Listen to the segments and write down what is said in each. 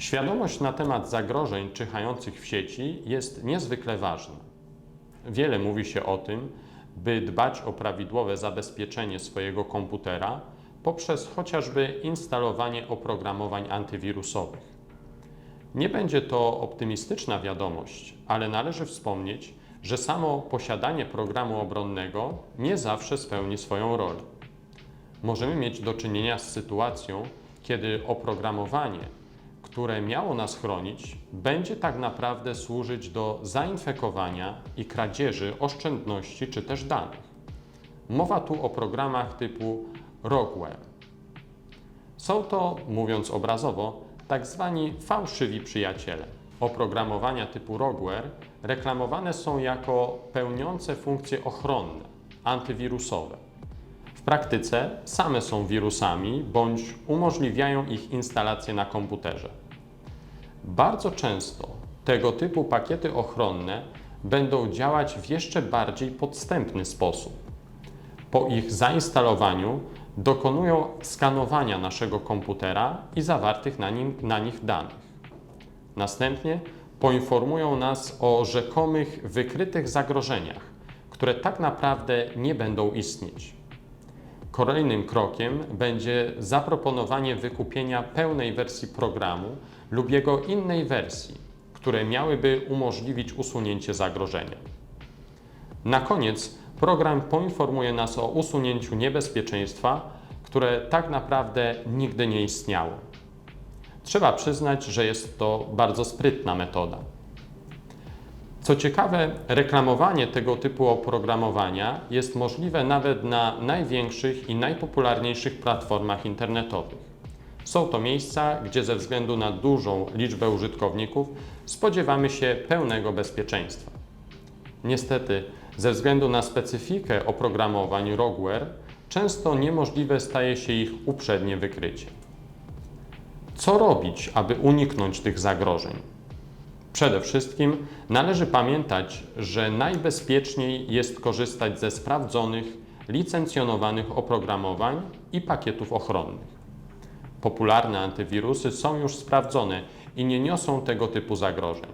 Świadomość na temat zagrożeń czyhających w sieci jest niezwykle ważna. Wiele mówi się o tym, by dbać o prawidłowe zabezpieczenie swojego komputera poprzez chociażby instalowanie oprogramowań antywirusowych. Nie będzie to optymistyczna wiadomość, ale należy wspomnieć, że samo posiadanie programu obronnego nie zawsze spełni swoją rolę. Możemy mieć do czynienia z sytuacją, kiedy oprogramowanie, które miało nas chronić, będzie tak naprawdę służyć do zainfekowania i kradzieży oszczędności czy też danych. Mowa tu o programach typu Rockware. Są to, mówiąc obrazowo, tak zwani fałszywi przyjaciele. Oprogramowania typu Rockware reklamowane są jako pełniące funkcje ochronne, antywirusowe. W praktyce same są wirusami bądź umożliwiają ich instalację na komputerze. Bardzo często tego typu pakiety ochronne będą działać w jeszcze bardziej podstępny sposób. Po ich zainstalowaniu dokonują skanowania naszego komputera i zawartych na, nim, na nich danych. Następnie poinformują nas o rzekomych wykrytych zagrożeniach, które tak naprawdę nie będą istnieć. Kolejnym krokiem będzie zaproponowanie wykupienia pełnej wersji programu lub jego innej wersji, które miałyby umożliwić usunięcie zagrożenia. Na koniec program poinformuje nas o usunięciu niebezpieczeństwa, które tak naprawdę nigdy nie istniało. Trzeba przyznać, że jest to bardzo sprytna metoda. Co ciekawe, reklamowanie tego typu oprogramowania jest możliwe nawet na największych i najpopularniejszych platformach internetowych. Są to miejsca, gdzie ze względu na dużą liczbę użytkowników spodziewamy się pełnego bezpieczeństwa. Niestety, ze względu na specyfikę oprogramowań Rockware, często niemożliwe staje się ich uprzednie wykrycie. Co robić, aby uniknąć tych zagrożeń? Przede wszystkim należy pamiętać, że najbezpieczniej jest korzystać ze sprawdzonych, licencjonowanych oprogramowań i pakietów ochronnych. Popularne antywirusy są już sprawdzone i nie niosą tego typu zagrożeń.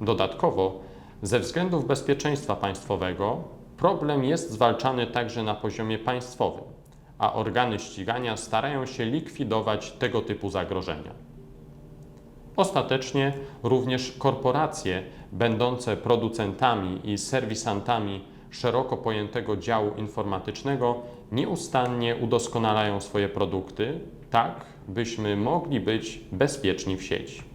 Dodatkowo, ze względów bezpieczeństwa państwowego, problem jest zwalczany także na poziomie państwowym, a organy ścigania starają się likwidować tego typu zagrożenia. Ostatecznie również korporacje będące producentami i serwisantami szeroko pojętego działu informatycznego nieustannie udoskonalają swoje produkty, tak byśmy mogli być bezpieczni w sieci.